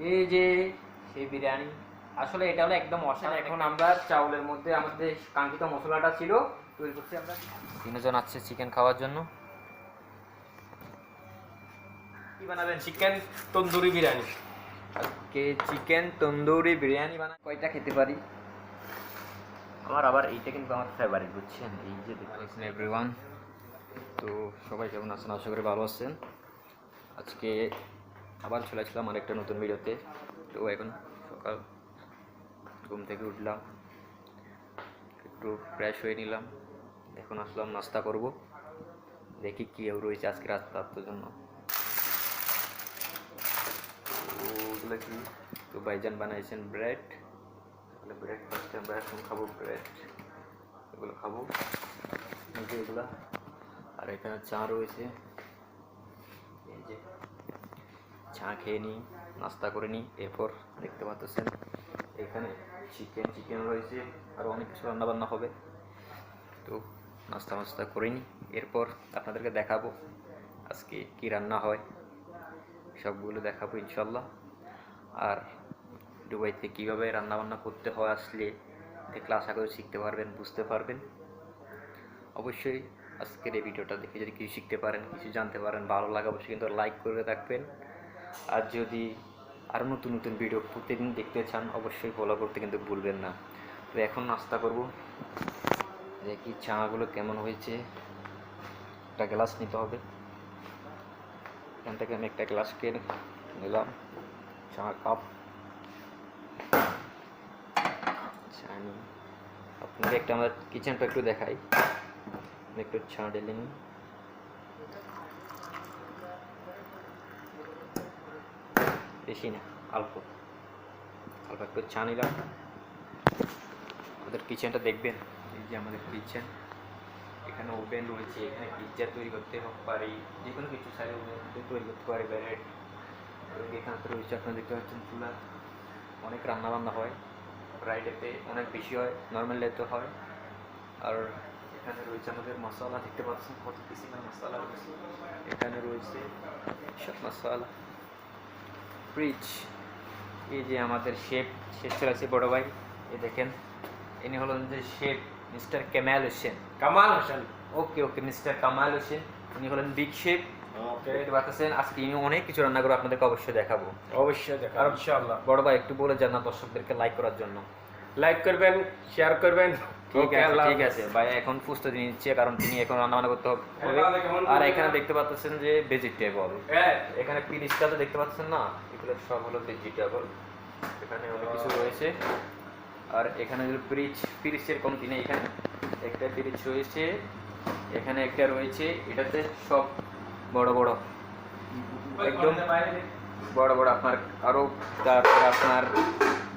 এই যে সেই বিরিয়ানি। আসলে এটা হলো একদম অসাধারণ এখন আমরা চাউলের মধ্যে আমাদের কাঙ্ক্ষিত মশলাটা ছিল তৈরি করছি আমরা। তিনজন আসছে চিকেন খাওয়ার জন্য। কি বানাবেন? চিকেন তন্দুরি বিরিয়ানি। আজকে চিকেন তন্দুরি বিরিয়ানি বানা কয়টা খেতে পারি? আমার আবার এইটা কিন্তু আমার ফেভারিট বুঝছেন? এই যে দেখতেছেন এভরিওয়ান তো সবাই কেমন আছেন? আশা করি ভালো আছেন। আজকে আবার চলে আসলাম আর একটা নতুন ভিডিওতে। তো এখন সকাল ঘুম থেকে উঠলাম, একটু ফ্রেশ হয়ে নিলাম। এখন আসলাম নাস্তা করব, দেখি কী রয়েছে আজকে রাস্তার জন্য। ওগুলো কি? তো ভাইজান বানাইছেন ব্রেড তাহলে ব্রেড ফার্স্টে আমরা এখন খাব ব্রেড এগুলো খাব। এগুলো। আর এখানে চা রয়েছে এই যে চা খেয়ে নিই, নাস্তা করে নিই, এরপর দেখতে পাচ্ছেন এখানে চিকেন চিকেন রয়েছে আরও অনেক কিছু রান্নাবান্না হবে। তো নাস্তা মাস্তা করে নিই, এরপর আপনাদেরকে দেখাবো আজকে কি রান্না হয়। সবগুলো দেখাবো ইনশাল্লাহ আর দুবাইতে কীভাবে রান্নাবান্না করতে হয় আসলে দেখলে আশা করে শিখতে পারবেন, বুঝতে পারবেন। অবশ্যই আজকের এই ভিডিওটা দেখে যদি কিছু শিখতে পারেন, কিছু জানতে পারেন, ভালো লাগে অবশ্যই কিন্তু লাইক করে রাখবেন। আর যদি আরও নতুন নতুন ভিডিও প্রতিদিন দেখতে চান, অবশ্যই ফলো করতে কিন্তু ভুলবেন না। তো এখন নাস্তা করব। দেখি চাগুলো কেমন হয়েছে। একটা গ্লাস নিতে হবে। এখান থেকে আমি একটা গ্লাস কিনে নিলাম। চা কাপ আপনাকে একটা আমার কিচেনটা একটু দেখাই। আমি একটু চা ঢেলে নিই। বেশি না, অল্প। অল্প একটু চা নিলাম। আমাদের কিচেনটা দেখবেন, এই যে আমাদের কিচেন। এখানে ওভেন রয়েছে, এখানে পিৎজা তৈরি করতে পারি, যে কোনো কিছু সাইড ওভেন তৈরি করতে পারি ব্যারেট এখানে তো রয়েছে আপনারা দেখতে পাচ্ছেন চুলা। অনেক রান্নাবান্না হয় ফ্রাইডেতে অনেক বেশি হয় নর্মাল ডেতে হয়। আর এখানে রয়েছে আমাদের মশলা দেখতে পাচ্ছেন কত কিসিমের মশলা রয়েছে। এখানে রয়েছে সব মশলা ফ্রিজ এই যে আমাদের শেফ শেষ চলে আসছে বড় ভাই। এই দেখেন ইনি হলেন যে chef mister Kemal Hossain. Kamal Hossain. Okay okay mister Kamal Hossain. ইনি হলেন বিগ শেফ ওকে দেখতে পাচ্ছেন আজকে আমি অনেক কিছু রান্না করে আপনাদেরকে অবশ্যই দেখাবো। অবশ্যই দেখা আর- ইনশাআল্লাহ। বড় ভাই একটু বলে যান না দর্শকদেরকে লাইক করার জন্য। লাইক করবেন শেয়ার করবেন। ঠিক আছে ঠিক আছে। ভাই এখন প্রস্তুতি নিচ্ছে কারণ তিনি এখন রান্না বান্না করতে হবে। আর এখানে দেখতে পাচ্ছেন যে ভেজিটেবল হ্যাঁ। এখানে পিরিচটা তো দেখতে পাচ্ছেন না? এগুলো সব হলো ভেজিটেবল এখানে অনেক কিছু রয়েছে। আর এখানে যে পিরিচ পিরিচের কমতি নেই এখানে? একটা পিরিচ রয়েছে। এখানে একটা রয়েছে। এটাতে সব বড় বড়। একদম বড় বড়। আপনার আরও তারপরে আপনার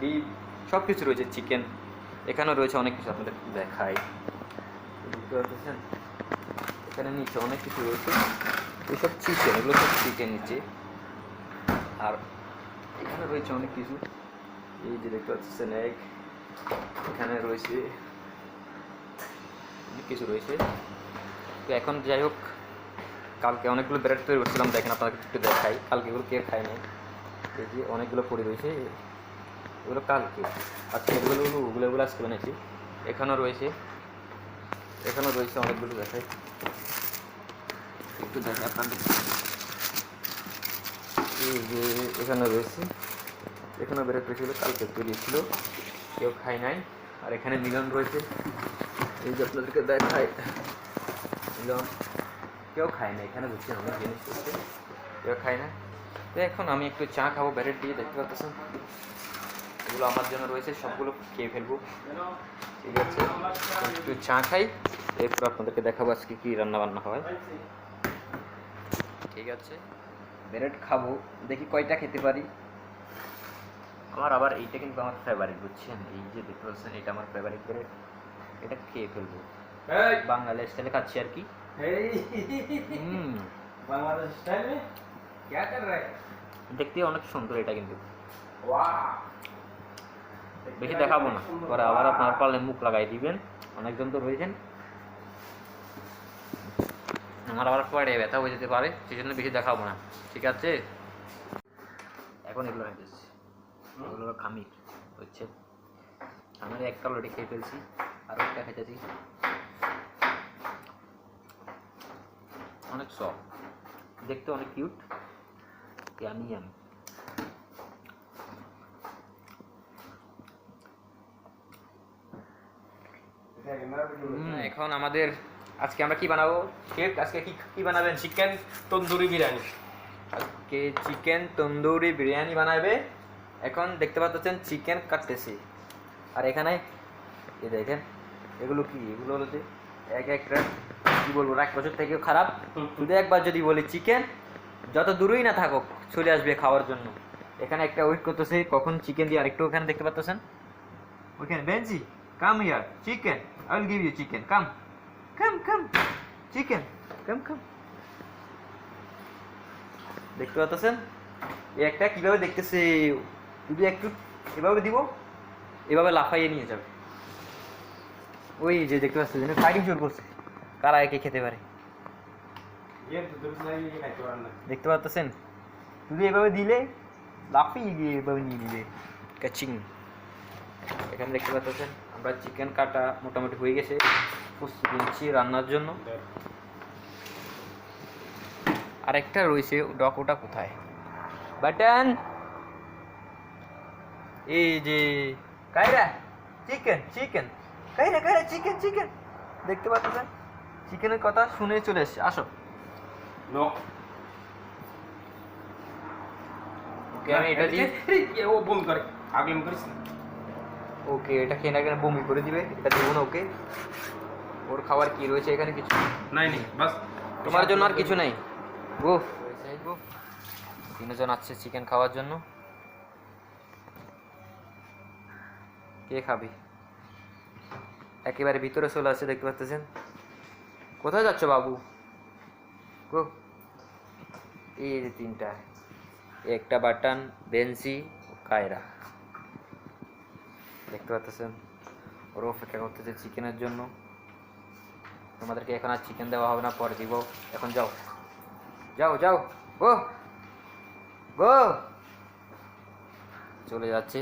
ডিপ সব কিছু রয়েছে। চিকেন এখানেও রয়েছে অনেক কিছু আপনাদের দেখাই। বুঝতে পারতেছেন এখানে নিচে অনেক কিছু রয়েছে। এসব চিকেন, এগুলো সব চিকেন নিচে। আর এখানে রয়েছে অনেক কিছু। এই যে দেখতে পাচ্ছেন এক এখানে রয়েছে অনেক কিছু রয়েছে। তো এখন যাই হোক, কালকে অনেকগুলো ব্রেড তৈরি করছিলাম, দেখেন আপনাকে একটু দেখাই। কালকে এগুলো কে খায় নাই? এই যে অনেকগুলো পড়ে রয়েছে। এগুলো কালকে। আজকে এগুলো ওগুলো এগুলো আজকে বানিয়েছি এখানেও রয়েছে। এখানেও রয়েছে, অনেকগুলো দেখাই। একটু দেখে আপনাদের। এই যে এখানে রয়েছে। এখানে বেরোতে ছিল কালকে তৈরি ছিল কেউ খায় নাই। আর এখানে মিলন রয়েছে। এই যে আপনাদেরকে দেখায় মিলন, কেউ খায় না এখানে বুঝছেন অনেক জিনিস রয়েছে। কেউ খায় না তো এখন আমি একটু চা খাব, ব্যারেট দিয়ে, দেখতে পাচ্ছেন? এগুলো আমার জন্য রয়েছে সবগুলো খেয়ে ফেলব। ঠিক আছে একটু চা খাই এরপর আপনাদেরকে দেখাবো আজকে কী রান্নাবান্না হয়। ঠিক আছে ব্রেড খাব দেখি কয়টা খেতে পারি। আমার আবার এইটা কিন্তু আমার ফেভারিট বুঝছেন? এই যে দেখতে পাচ্ছেন এটা আমার ফেভারিট ব্রেড এটা খেয়ে ফেলব। বাংলাদেশ স্টাইলে খাচ্ছি আর কি। বাংলাদেশ দেখতে অনেক সুন্দর এটা কিন্তু। ওয়া বেশি দেখাবো না। পরে আবার আপনার পারলে মুখ লাগাই দিবেন। অনেকজন তো রয়েছেন। আমার আবার পরে ব্যথা হয়ে যেতে পারে সেই জন্য বেশি দেখাবো না। ঠিক আছে? এখন এগুলো ওগুলো হলো খামির হচ্ছে আমরা একটা অলরেডি খেয়ে ফেলছি আরও একটা খেতেছি। অনেক সফট দেখতে অনেক কিউট ইয়ামি ইয়ামি। এখন আমাদের আজকে আমরা কি বানাবো? কেক আজকে কি কি বানাবেন? চিকেন তন্দুরি বিরিয়ানি। আজকে চিকেন তন্দুরি বিরিয়ানি বানাবে। এখন দেখতে পাচ্ছেন চিকেন কাটতেছি। আর এখানে এই দেখেন এগুলো কি? এগুলো হলো যে এক একটা কি বলব এক বছর থেকেও খারাপ। শুধু একবার যদি বলি চিকেন যত দূরেই না থাকুক চলে আসবে খাওয়ার জন্য। এখানে একটা ওয়েট করতেছে কখন চিকেন দিয়ে আরেকটু ওখানে দেখতে পাচ্ছেন? ওখানে বেঞ্চি come here chicken I will give you chicken come come come chicken come come দেখতে পাচ্ছেন? একটা কীভাবে দেখতেছে? যদি একটু এভাবে দিব, এভাবে লাফাইয়ে নিয়ে যাবে। ওই যে দেখতে পাচ্ছেন ফাইটিং শুরু করছে কারা একে খেতে পারে? দেখতে পাচ্ছেন? শুধু এভাবে দিলে, লাফিয়ে গিয়ে এভাবে নিয়ে নিবে। ক্যাচিং এখানে দেখতে পাচ্ছেন? আমরা চিকেন কাটা মোটামুটি হয়ে গেছে। প্রস্তুত নিচ্ছি রান্নার জন্য। আরেকটা রয়েছে ডক ওটা কোথায়? বাটন! এই যে কায়রা চিকেন চিকেন কায়রা কায়রা চিকেন চিকেন দেখতে পাচ্ছেন? চিকেনের কথা শুনে চলে এসছে। আসো। ওকে আমি এটা দিয়ে ও বমি করে। আগলে করিস না। ওকে এটা খেয়ে না কেন বমি করে দিবে এটা দেবো না ওকে। ওর খাবার কি রয়েছে এখানে কিছু? নাই নাই বাস। তোমার জন্য আর কিছু নাই? গো গো তিনজন আসছে চিকেন খাওয়ার জন্য। কে খাবি? একেবারে ভিতরে চলে আসছে দেখতে পাচ্ছেন? কোথায় যাচ্ছ বাবু? গো এই যে তিনটা। একটা বাটন বেন্সি কায়রা। দেখতে পাচ্ছেন ওর অপেক্ষা করতেছে চিকেনের জন্য। তোমাদেরকে এখন আর চিকেন দেওয়া হবে না পরে দিব। এখন যাও। যাও যাও। গো গো চলে যাচ্ছে।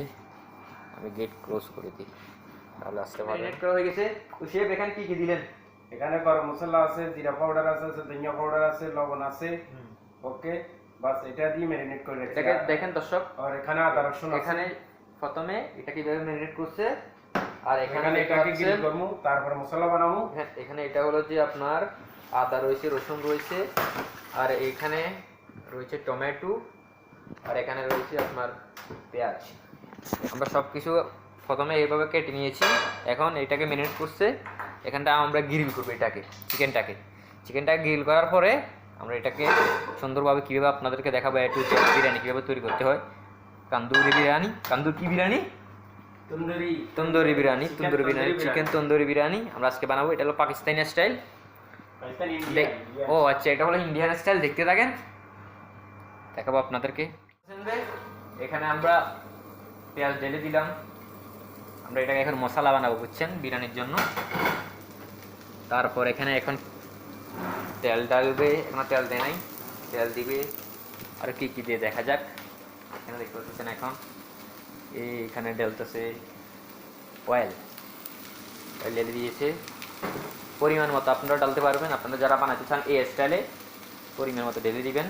আমি গেট ক্লোজ করে দিই। তাহলে আসতে পারবে। নেট করা হয়ে গেছে। তো শেফ এখানে কি কি দিলেন? এখানে গরম মশলা আছে জিরা পাউডার আছে ধনিয়া পাউডার আছে লবণ আছে। ওকে বাস এটা দিয়ে ম্যারিনেট করে রেখে দেখেন দর্শক। আর এখানে আদা রসুন এখানে প্রথমে এটা কীভাবে ম্যারিনেট করছে আর এখানে এটাকে গ্রিল করব তারপরে মশলা বানাবো। হ্যাঁ এখানে এটা হলো যে আপনার আদা রয়েছে রসুন রয়েছে আর এখানে রয়েছে টমেটো আর এখানে রয়েছে আপনার পেঁয়াজ। আমরা সব কিছু প্রথমে এইভাবে কেটে নিয়েছি এখন এটাকে ম্যারিনেট করছে এখানটা আমরা গ্রিল করব এটাকে চিকেনটাকে চিকেনটাকে গ্রিল করার পরে আমরা এটাকে সুন্দরভাবে কীভাবে আপনাদেরকে দেখাবো একটু বিরিয়ানি কীভাবে তৈরি করতে হয় কান্দুরি বিরিয়ানি কান্দুর কি বিরিয়ানি? তন্দুরি। তন্দুরি বিরিয়ানি তন্দুরি বিরিয়ানি চিকেন তন্দুরি বিরিয়ানি। আমরা আজকে বানাবো এটা হলো পাকিস্তানি স্টাইল পাকিস্তান ও আচ্ছা এটা হলো ইন্ডিয়ান স্টাইল দেখতে থাকেন। দেখাবো আপনাদেরকে। এখানে আমরা পেঁয়াজ ঢেলে দিলাম। আমরা এটাকে এখন মশলা বানাবো বুঝছেন বিরিয়ানির জন্য। তারপর এখানে এখন তেল ডালবে এখনও তেল দেয় নাই। তেল দিবে। আর কি কি দিয়ে দেখা যাক। এখানে দেখতে পাচ্ছেন এখন। এই এখানে ডেলতেছে অয়েল অয়েল ঢেলে দিয়েছে। পরিমাণ মতো আপনারা ডালতে পারবেন। আপনারা যারা বানাতে চান এই স্টাইলে পরিমাণ মতো ঢেলে দিবেন।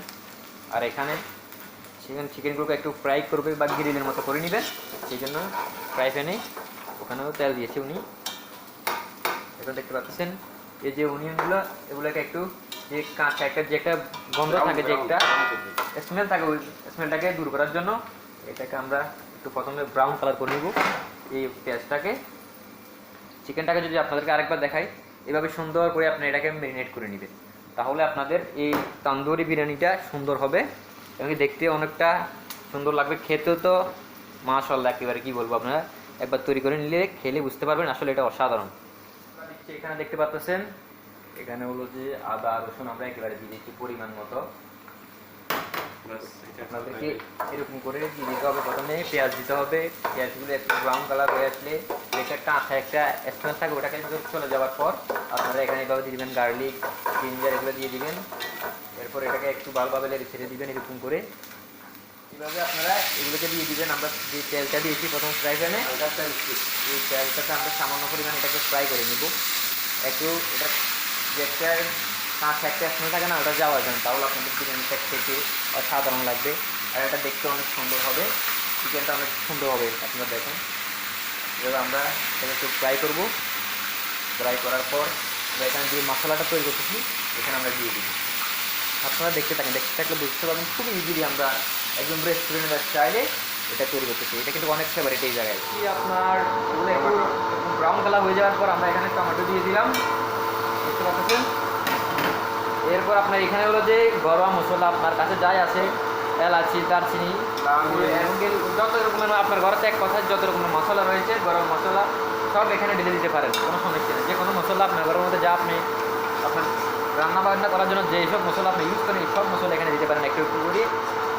আর এখানে চিকেন চিকেনগুলোকে একটু ফ্রাই করবে বা গ্রিলের মতো করে নেবেন। সেই জন্য ফ্রাই প্যানে ওখানেও তেল দিয়েছে উনি। এখন দেখতে পাচ্ছেন, এই যে অনিয়নগুলো এগুলোকে একটু যে কাঁচা একটা যে একটা গন্ধ থাকে যে একটা স্মেল থাকে ওই স্মেলটাকে দূর করার জন্য এটাকে আমরা একটু প্রথমে ব্রাউন কালার করে নেব। এই পেঁয়াজটাকে। চিকেনটাকে যদি আপনাদেরকে আরেকবার দেখাই এভাবে সুন্দর করে আপনি এটাকে ম্যারিনেট করে নেবেন। তাহলে আপনাদের এই তান্দুরি বিরিয়ানিটা সুন্দর হবে এবং দেখতে অনেকটা সুন্দর লাগবে। খেতেও তো মাশাল্লাহ একেবারে কি বলব আপনারা? একবার তৈরি করে নিলে খেলে বুঝতে পারবেন আসলে এটা অসাধারণ। এখানে দেখতে পাচ্ছেন এখানে হলো যে আদা রসুন আমরা একেবারে দিয়ে দিচ্ছি পরিমাণ মতো। আপনাদেরকে এরকম করে দিয়ে দিতে হবে। প্রথমে পেঁয়াজ দিতে হবে। পেঁয়াজগুলো একটু ব্রাউন কালার হয়ে আসলে একটা কাঁচা একটা স্মেল থাকে ওটাকে চলে যাওয়ার পর আপনারা এখানে এভাবে দিয়ে দিবেন গার্লিক জিঞ্জার এগুলো দিয়ে দিবেন। এরপর এটাকে একটু ভালোভাবে ছেড়ে দিবেন এরকম করে। এভাবে আপনারা এগুলোকে দিয়ে দিবেন। আমরা যে তেলটা দিয়েছি প্রথম ফ্রাই প্যানে এই তেলটাকে আমরা সামান্য পরিমাণে এটাকে ফ্রাই করে নিব। একটু এটা যে একটা কাঁচ একটা স্মেল থাকে না, ওটা যাওয়ার জন্য। তাহলে আপনাদের বিরিয়ানিটা খেতে অসাধারণ লাগবে। আর এটা দেখতে অনেক সুন্দর হবে। চিকেনটা অনেক সুন্দর হবে, আপনারা দেখেন। এবার আমরা এটাকে একটু ফ্রাই করব। ফ্রাই করার পর এখানে যে মশলাটা তৈরি করতেছি, এখানে আমরা দিয়ে দিব। আপনারা দেখতে থাকেন, দেখতে থাকলে বুঝতে পারবেন, খুব ইজিলি আমরা একদম রেস্টুরেন্টের স্টাইলে এটা তৈরি করতেছি। এটা কিন্তু অনেক ফেভারিট এই জায়গায়। আপনার এগুলো একটু ব্রাউন কালার হয়ে যাওয়ার পর আমরা এখানে টমেটো দিয়ে দিলাম। দেখতে পাচ্ছেন? এরপর আপনার এখানে হলো যে গরম মশলা আপনার কাছে যাই আছে এলাচি দারচিনি যত রকমের আপনার ঘরে এক কথা যত রকমের মশলা রয়েছে গরম মশলা সব এখানে ঢেলে দিতে পারেন কোনো সমস্যা নেই। যে কোনো মশলা আপনার ঘরের মধ্যে যা আপনি আপনার রান্না বান্না করার জন্য যে সব মশলা আপনি ইউজ করেন এই সব মশলা এখানে দিতে পারেন। একটু একটু করে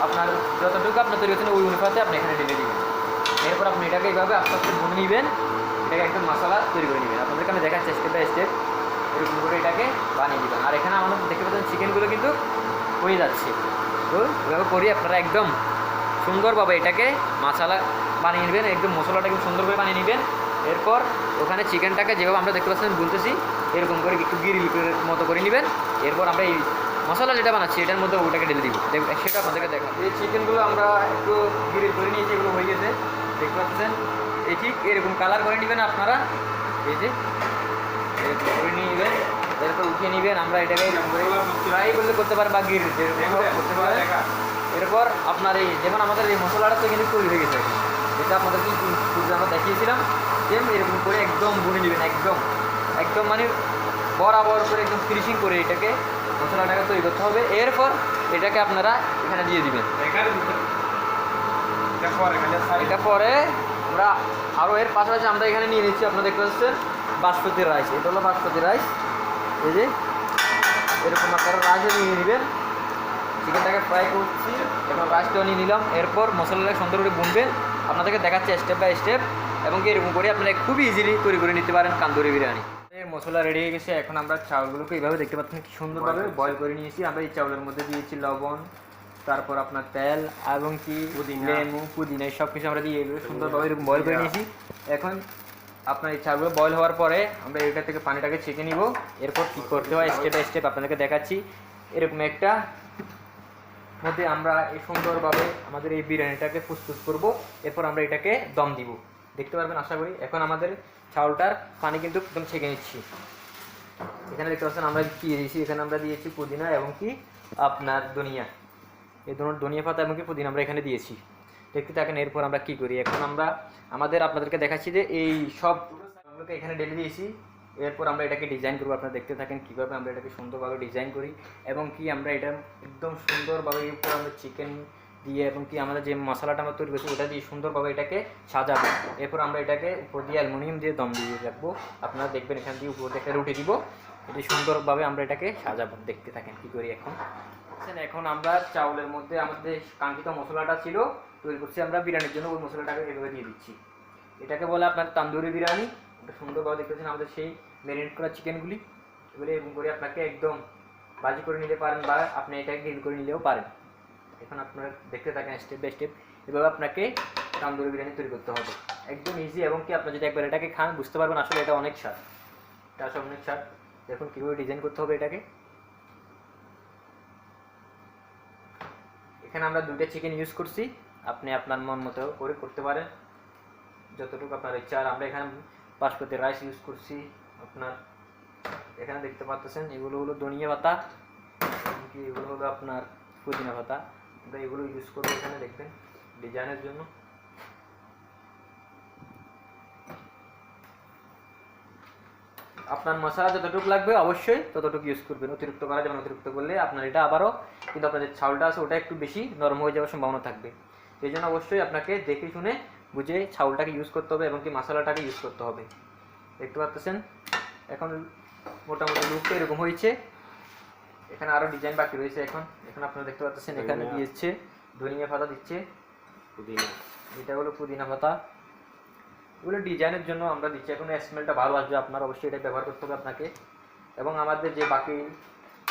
আপনার যতটুকু আপনার তৈরি হচ্ছেন ওই অনুপাতে আপনি এখানে ঢেলে দিবেন। এরপর আপনি এটাকে এইভাবে আস্তে আস্তে ভুনে নেবেন এটাকে একদম মশলা তৈরি করে নেবেন। আপনাদেরকে আমি দেখাচ্ছি স্টেপ বাই স্টেপ এরকম করে এটাকে বানিয়ে দিবেন। আর এখানে আমাদের দেখতে পাচ্ছেন চিকেনগুলো কিন্তু হয়ে যাচ্ছে। তো এভাবে করি আপনারা একদম সুন্দরভাবে এটাকে মশালা বানিয়ে নেবেন, একদম মশলাটা একদম সুন্দর করে বানিয়ে নেবেন। এরপর ওখানে চিকেনটাকে যেভাবে আমরা দেখতে পাচ্ছেন বলতেছি এরকম করে একটু গিরিল মতো করে নেবেন। এরপর আমরা এই মশলা যেটা বানাচ্ছি, এটার মধ্যে ওটাকে ঢেলে দিব। সেটা আপনাদেরকে দেখা এই চিকেনগুলো আমরা একটু গিরিল করে নিয়েছি, এগুলো হয়ে গেছে। দেখতে পাচ্ছেন? এই ঠিক এরকম কালার করে নেবেন আপনারা। এই যে এরকম করে নিয়ে নেবেন এরপর উঠিয়ে নেবেন আমরা এটাকে ফ্রাই করলে করতে পারেন বা গিরিল করতে পারেন। এরপর আপনার এই যেমন আমাদের এই মশলাটা তো কিন্তু তৈরি হয়ে গেছে। এটা আপনাদেরকে পূর্বে আমরা দেখিয়েছিলাম সেম এরকম করে একদম বুনে নেবেন একদম। একদম মানে বরাবর করে একদম ফিনিশিং করে এটাকে মশলাটাকে তৈরি করতে হবে। এরপর এটাকে আপনারা এখানে দিয়ে দিবেন। এটা পরে আমরা আরও এর পাশাপাশি আমরা এখানে নিয়ে নিচ্ছি আপনারা দেখতে পাচ্ছেন। বাসমতি রাইস এটা হলো বাসমতি রাইস। এই যে এরকম আপনারা রাইসও নিয়ে নেবেন। চিকেনটাকে ফ্রাই করছি এবং রাইসটাও নিয়ে নিলাম। এরপর মশলাটাকে সুন্দর করে বুনবেন আপনাদেরকে দেখাচ্ছে স্টেপ বাই স্টেপ এবং কি এরকম করে আপনারা খুবই ইজিলি তৈরি করে নিতে পারেন কান্দুরি বিরিয়ানি। মশলা রেডি হয়ে গেছে এখন আমরা চাউলগুলোকে এইভাবে দেখতে পাচ্ছেন কি সুন্দরভাবে বয়ল করে নিয়েছি। আমরা এই চাউলের মধ্যে দিয়েছি লবণ তারপর আপনার তেল এবং কি পুদিনা। লেমু পুদিনা এই সব কিছু আমরা দিয়ে এগুলো সুন্দরভাবে এরকম বয়ল করে নিয়েছি। এখন আপনার এই চালগুলো বয়ল হওয়ার পরে আমরা এটা থেকে পানিটাকে ছেঁকে নিব। এরপর কী করতে হয় স্টেপ বাই স্টেপ আপনাদেরকে দেখাচ্ছি। এরকম একটা মধ্যে আমরা এই সুন্দরভাবে আমাদের এই বিরিয়ানিটাকে ফুসফুস করব। এরপর আমরা এটাকে দম দিব। দেখতে পারবেন, আশা করি এখন আমাদের চাউলটার পানি কিন্তু একদম ছেঁকে নিচ্ছি। এখানে দেখতে পাচ্ছেন আমরা কি দিয়েছি? এখানে আমরা দিয়েছি পুদিনা এবং কি? আপনার ধনিয়া। এই ধরনের ধনিয়া পাতা এবং কি পুদিনা আমরা এখানে দিয়েছি। দেখতে থাকেন এরপর আমরা কি করি। এখন আমরা আমাদের আপনাদেরকে দেখাচ্ছি যে এই সব আমরাকে এখানে ঢেলে দিয়েছি। এরপর আমরা এটাকে ডিজাইন করব। আপনারা দেখতে থাকেন কীভাবে আমরা এটাকে সুন্দরভাবে ডিজাইন করি এবং কি আমরা এটা একদম সুন্দরভাবে এর উপর আমরা চিকেন দিয়ে এবং কি আমরা যে মশলাটা আমরা তৈরি করছি, ওটা দিয়ে সুন্দরভাবে এটাকে সাজাবো। এরপর আমরা এটাকে উপর দিয়ে অ্যালুমিনিয়াম দিয়ে দম দিয়ে রাখব। আপনারা দেখবেন এখান দিয়ে উপর একটা রুটি দিব। এটি সুন্দরভাবে আমরা এটাকে সাজাবো। দেখতে থাকেন কী করি এখন। বুঝছেন, এখন আমরা চাউলের মধ্যে আমাদের কাঙ্ক্ষিত মশলাটা ছিল তৈরি করছি আমরা বিরিয়ানির জন্য ওই মশলাটাকে এভাবে দিয়ে দিচ্ছি। এটাকে বলে আপনার তান্দুরি বিরিয়ানি ওটা সুন্দরভাবে দেখতেছেন আমাদের সেই ম্যারিনেট করা চিকেনগুলি এগুলো এরকম করে আপনাকে একদম বাজি করে নিতে পারেন বা আপনি এটাকে গ্রিল করে নিলেও পারেন। এখন আপনারা দেখতে থাকেন স্টেপ বাই স্টেপ এভাবে আপনাকে তান্দুরি বিরিয়ানি তৈরি করতে হবে। একদম ইজি এবং কি আপনার যদি একবার এটাকে খান বুঝতে পারবেন আসলে এটা অনেক স্বাদ। এটা আসলে অনেক স্বাদ। দেখুন কীভাবে ডিজাইন করতে হবে এটাকে। এখানে আমরা দুইটা চিকেন ইউজ করছি। আপনি আপনার মন মতো করে করতে পারেন। যতটুকু আপনার ইচ্ছা। আর আমরা এখানে বাসমতি রাইস ইউজ করছি আপনার। এখানে দেখতে পাচ্ছেন, এগুলো হলো ধনিয়া পাতা। এগুলো হলো আপনার পুদিনা পাতা। আমরা এগুলো ইউজ করব এখানে দেখবেন ডিজাইনের জন্য। আপনার মশলা যতটুকু লাগবে অবশ্যই ততটুকু ইউজ করবেন। অতিরিক্ত করা যাবে অতিরিক্ত করলে আপনার এটা আবারও কিন্তু আপনার যে চাউলটা আছে ওটা একটু বেশি নরম হয়ে যাওয়ার সম্ভাবনা থাকবে। সেই জন্য অবশ্যই আপনাকে দেখে শুনে বুঝে চাউলটাকে ইউজ করতে হবে এবং কি মশলাটাকে ইউজ করতে হবে। দেখতে পাচ্ছেন? এখন মোটামুটি লুকটা এরকম হয়েছে। এখানে আরও ডিজাইন বাকি রয়েছে এখন। এখন আপনারা দেখতে পাচ্ছেন এখানে দিয়েছে ধনিয়া পাতা দিচ্ছে। পুদিনা। এটা হলো পুদিনা পাতা। এগুলো ডিজাইনের জন্য আমরা দিচ্ছি। এখন স্মেলটা ভালো আসবে আপনার অবশ্যই এটা ব্যবহার করতে হবে আপনাকে। এবং আমাদের যে বাকি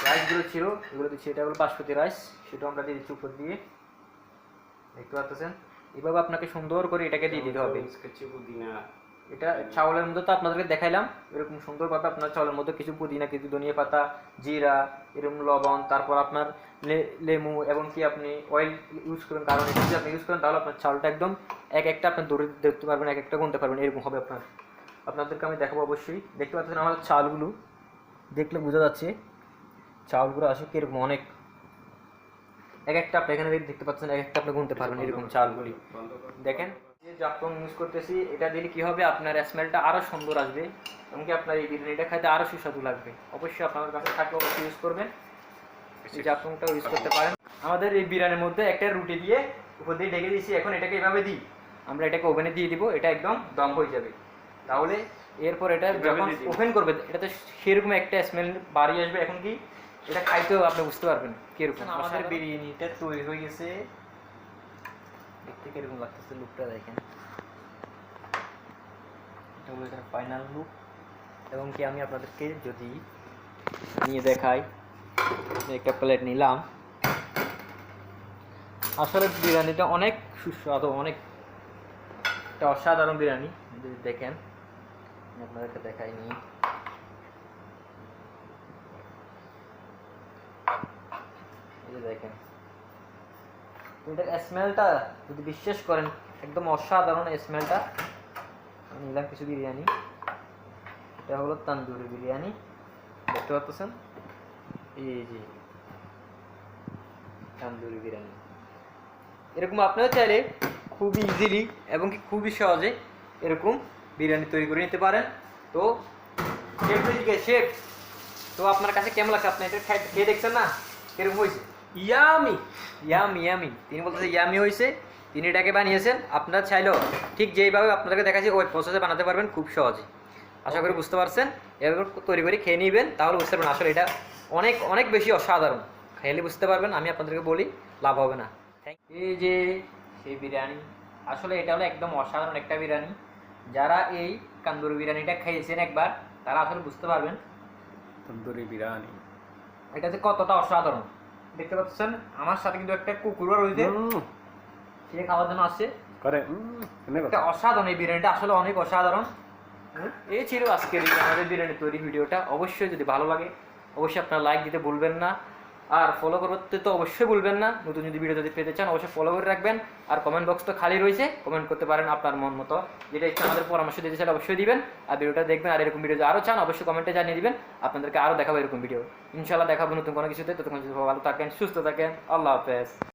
রাইসগুলো ছিল এগুলো দিচ্ছি। এটা হলো বাসমতি রাইস সেটাও আমরা দিয়ে দিচ্ছি উপর দিয়ে। দেখতে পাচ্ছেন? এভাবে আপনাকে সুন্দর করে এটাকে দিয়ে দিতে হবে। এটা চাউলের মধ্যে তো আপনাদেরকে দেখাইলাম। এরকম সুন্দরভাবে আপনার চাউলের মধ্যে কিছু পুদিনা কিছু ধনিয়া পাতা জিরা এরকম লবণ তারপর আপনার লে- লেবু এবং কি আপনি অয়েল ইউজ করেন। কারণ এটা যদি আপনি ইউজ করেন তাহলে আপনার চাউলটা একদম এক একটা আপনি দৌড়ে দেখতে পারবেন, এক একটা গুনতে পারবেন, এরকম হবে আপনার। আপনাদেরকে আমি দেখাবো অবশ্যই। দেখতে পাচ্ছেন আমার চালগুলো? দেখলে বোঝা যাচ্ছে চাউলগুলো আসে কীরকম অনেক। এক একটা আপনি এখানে দেখতে পাচ্ছেন, এক একটা আপনি গুনতে পারবেন এরকম চালগুলি। দেখেন, যে জাফলং ইউজ করতেছি, এটা দিলে কি হবে? আপনার স্মেলটা আরও সুন্দর আসবে, এমনকি আপনার এই বিরিয়ানিটা খাইতে আরও সুস্বাদু লাগবে। অবশ্যই আপনার কাছে থাকলে অবশ্যই ইউজ করবেন। এই জাফলংটা ইউজ করতে পারেন। আমাদের এই বিরিয়ানির মধ্যে একটা রুটি দিয়ে উপর দিয়ে ঢেকে দিয়েছি, এখন এটাকে এভাবে দিই। আমরা এটাকে ওভেনে দিয়ে দিব এটা একদম দম হয়ে যাবে। তাহলে এরপর এটা যখন। ওপেন করবে এটাতে সেরকম একটা স্মেল বাড়ি আসবে। এখন কি এটা খাইতেও আপনি বুঝতে পারবেন কীরকম। আমাদের বিরিয়ানিটা তৈরি হয়ে গেছে। দেখতে কীরকম লাগতেছে লুকটা দেখেন। এটা হলো এখানে ফাইনাল লুক এবং কি আমি আপনাদেরকে যদি নিয়ে দেখাই একটা প্লেট নিলাম। আসলে বিরিয়ানিটা অনেক সুস্বাদু অনেক একটা অসাধারণ বিরিয়ানি, যদি দেখেন। আপনাদেরকে দেখাই নি দেখেন। এটার স্মেলটা, যদি বিশ্বাস করেন, একদম অসাধারণ স্মেলটা। নিলাম কিছু বিরিয়ানি। এটা হলো তান্দুরি বিরিয়ানি। দেখতে পাচ্ছেন? এই যে তান্দুরি বিরিয়ানি। এরকম আপনারা চাইলে খুব ইজিলি এবং কি খুবই সহজে এরকম বিরিয়ানি তৈরি করে নিতে পারেন। তো শেফ শেফ তো আপনার কাছে কেমন লাগছে? আপনি এটা খেয়ে দেখছেন না? কীরকম হয়েছে? ইয়ামি ইয়ামি ইয়ামি তিনি বলতেছে ইয়ামি হয়েছে। তিনি এটাকে বানিয়েছেন। আপনারা চাইলেও ঠিক যেইভাবে আপনাদেরকে দেখাচ্ছি ওই প্রসেসে বানাতে পারবেন খুব সহজে। আশা করি বুঝতে পারছেন। এভাবে তৈরি করে খেয়ে নিবেন তাহলে বুঝতে পারবেন আসলে এটা অনেক অনেক বেশি অসাধারণ। খেলে বুঝতে পারবেন আমি আপনাদেরকে বলি লাভ হবে না। Thank- এই যে সেই বিরিয়ানি। আসলে এটা হলো একদম অসাধারণ একটা বিরিয়ানি। যারা এই কান্দুরি বিরিয়ানিটা খেয়েছেন একবার তারা আসলে বুঝতে পারবেন। তন্দুরি বিরিয়ানি। এটা যে কতটা অসাধারণ। দেখতে পাচ্ছেন আমার সাথে কিন্তু একটা কুকুরও রয়েছে। সে খাওয়ার জন্য আসছে। করে একটা অসাধারণ এই বিরিয়ানিটা আসলে অনেক অসাধারণ। এই ছিল আজকের আমাদের বিরিয়ানি তৈরি ভিডিওটা। অবশ্যই যদি ভালো লাগে অবশ্যই আপনারা লাইক দিতে ভুলবেন না। আর ফলো করতে তো অবশ্যই ভুলবেন না। নতুন যদি ভিডিও যদি পেতে চান, অবশ্যই ফলো করে রাখবেন। আর কমেন্ট বক্স তো খালি রয়েছে। কমেন্ট করতে পারেন আপনার মন মতো। যেটা ইচ্ছা আমাদের পরামর্শ দিতে চান অবশ্যই দিবেন। আর ভিডিওটা দেখবেন আর এরকম ভিডিও আরও চান, অবশ্যই কমেন্টে জানিয়ে দিবেন। আপনাদেরকে আরও দেখাবো এরকম ভিডিও ইনশাল্লাহ দেখাবো নতুন কোনো কিছুতে। ততক্ষণ ভালো থাকেন, সুস্থ থাকেন, আল্লাহ হাফেজ।